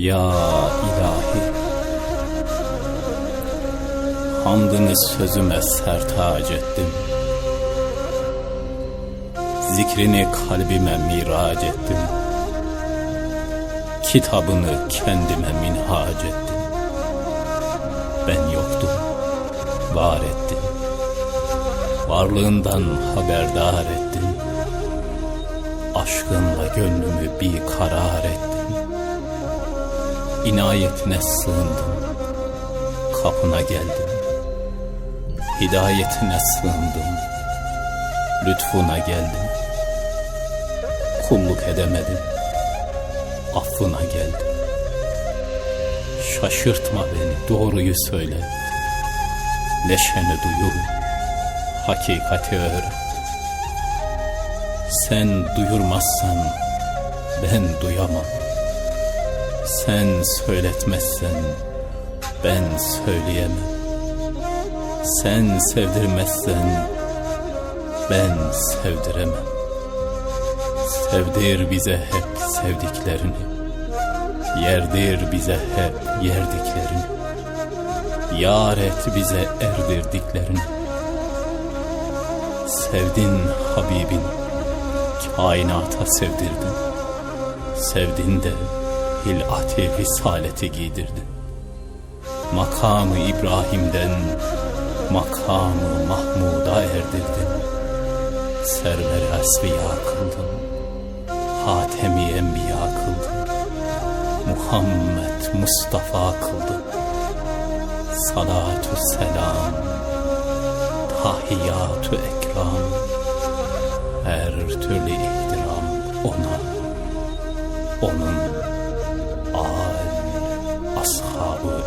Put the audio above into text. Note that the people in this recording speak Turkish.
Ya ilahi. Hamdını sözüme sertac ettim. Zikrini kalbime mirac ettim. Kitabını kendime minhac ettim. Ben yoktum, var ettim. Varlığından haberdar ettim. Aşkınla gönlümü bir karar ettim İnayetine sığındım Kapına geldim. Hidayetine sığındım Lütfuna geldim. Kulluk edemedim. Affına geldim. Şaşırtma beni doğruyu söyle. Leşeni duyur Hakikati öğren. Sen duyurmazsan ben duyamam Sen söyletmezsen ben söyleyemem. Sen sevdirmezsen ben sevdiremem. Sevdir bize hep sevdiklerini. Yerdir bize hep yerdiklerini. Yar et bize erdirdiklerini. Sevdin Habibin Kainata sevdirdin. Sevdin de hilat-i risaleti giydirdin Makamı İbrahim'den Makamı Mahmud'a erdirdin Server-i Esviya kıldın Hatemi Enbiya kıldın Muhammed Mustafa kıldın Salatü selam Tahiyyatü ekram Her türlü ihtiram ona Onun 阿布